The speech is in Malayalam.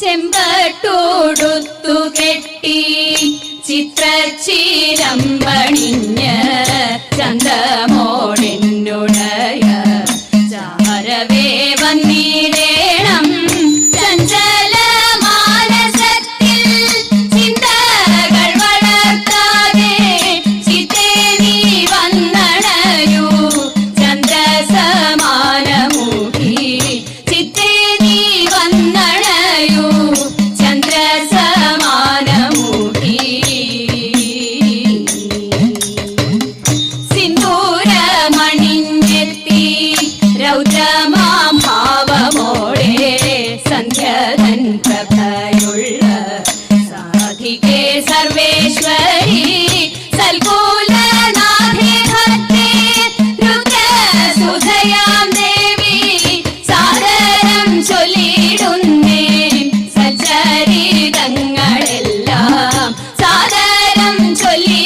ചെമ്പട്ടോടുത്തു കെട്ടി ചിത്രച്ചീരം രൗദ്രമാഭാവമോടെ സന്ധ്യതൻ പ്രഭയുള്ള സാധികേ സർവേശ്വരി. സൽകൂലനാഥേ ഭക്തി രുദ്രസുധയാം ദേവി. സാദരം ചൊല്ലിടുന്നേ സച്ചരിതങ്ങളെല്ലാം സാദരം ചൊല്ലി